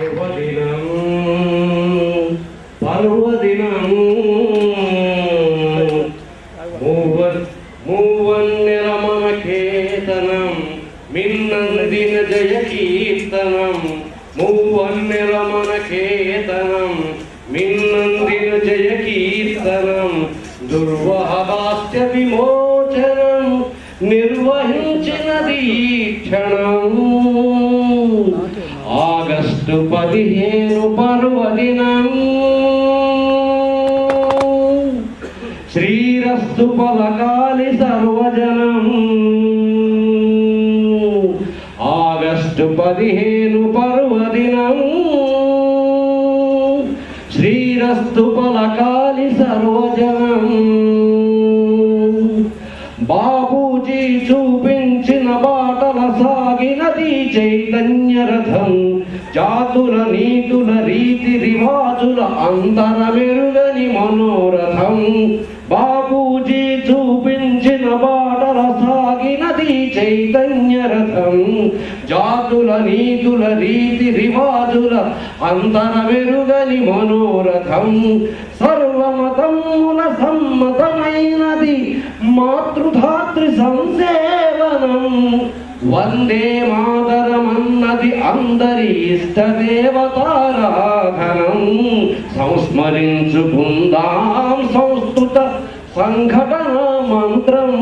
పర్వదినం పర్వదినం. మూవన్ మూవన్నెల కేతనం మిన్నందిన జయ కీర్తనం. మూవన్నెల కేతనం మిన్నందిన జయ కీర్తనం. విమోచనం ఆగస్టు పదిహేను పర్వదినం శ్రీరస్తు పలకాలి సర్వజనం. ఆగస్టు పదిహేను పర్వదినం శ్రీరస్తు పలకాలి సర్వజనం. బాబూజీ చూపించిన బాటల సాగినది చైతన్య రథం. జాతుల నీతుల రీతి రివాజుల అంతరమెరుగని మనోరథం. బాబూజీ చూపించిన బాటల సాగినది చైతన్య రథం. జాతుల నీతుల రీతి రివాజుల అంతరమెరుగని మనోరథం. సర్వమతమున సమ్మతమైనది మాతృధాతృ సంసేవనం. వందే మాతరమన్నది అందరి ఇష్టదేవతారాధనం సంస్మరించుకుందాం సంస్కృత సంఘటన మంత్రం.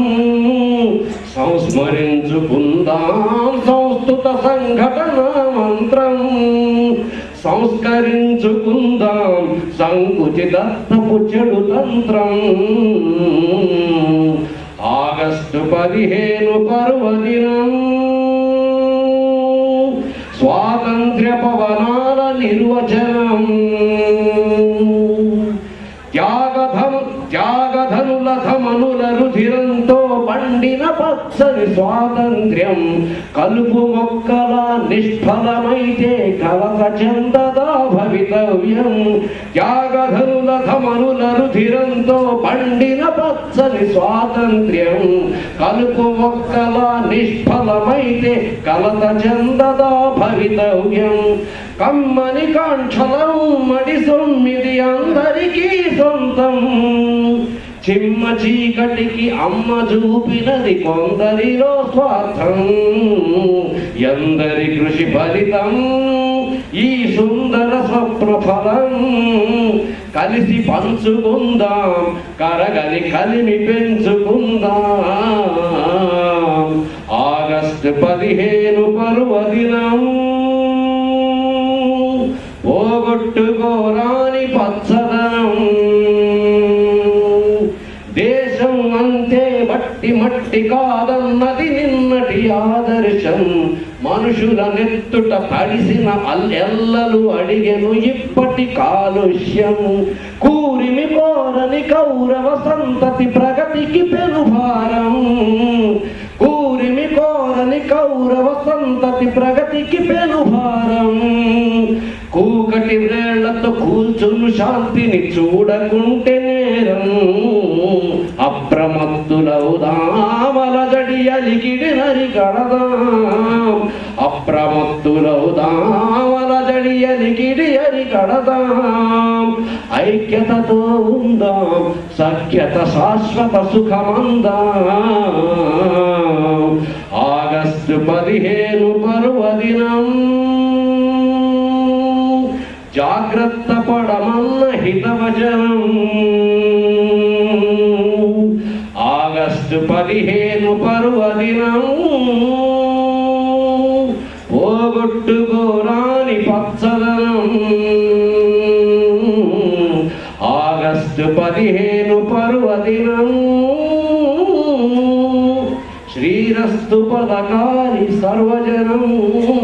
సంస్మరించుకుందాం సంస్కృత సంఘటన మంత్రం. సంస్కరించుకుందాం సంకుచితత్వపు చెడు తంత్రం. పదిహేను పర్వదినం స్వాతంత్ర్య పవనాల నిర్వచనం. త్యాగధం త్యాగధనుల ధమనుల రుధిరం. పండిన పచ్చని స్వాతంత్ర్యం కలుపు మొక్కల నిష్ఫలమైతే కలత చెందదా భవితవ్యం. త్యాగధనుల ధమనుల రుధిరంతో పండిన పచ్చని స్వాతంత్ర్యం కలుపు మొక్కల నిష్ఫలమైతే కలత చెందదా భవితవ్యం. కమ్మని కాంక్షలం మడి సొమ్మిది అందరికీ సొంతం. చిమ్మ చీకటికి అమ్మ చూపినది కొందరిలో స్వార్థం. ఎందరి కృషి ఫలితం? ఈ సుందర స్వప్న ఫలం కలిసి పంచుకుందాం కరగని కలిమి పెంచుకుందాం. ఆగస్టు పదిహేను పర్వదినం. పోగొట్టుకోరా మట్టి కాదన్నది నిన్నటి ఆదర్శం. మనుషుల నెత్తుట తడిసిన అల్లెల్లలు అడిగెను ఇప్పటి కాలుష్యం. కూరిమి కోరని కౌరవ సంతతి ప్రగతికి పెనుభారం కూరిమి కోరని కౌరవ సంతతి ప్రగతికి పెనుభారం కూకటి వేళ్ళతో కూర్చును శాంతిని చూడకుంటేనే అప్రమత్తులవుదామల జడి అలికిడి అరి కడదాం ఐక్యతతో ఉందాం సఖ్యత శాశ్వత సుఖమందాం ఆగస్టు పదిహేను పర్వదినం జాగ్రత్త పడమన్న హితవచనం. ఆగస్టు పదిహేను పర్వదినం పోగొట్టుకోరాని పచ్చదనం. ఆగస్టు పదిహేను పర్వదినం. శ్రీరస్తు పదకారి సర్వజనం.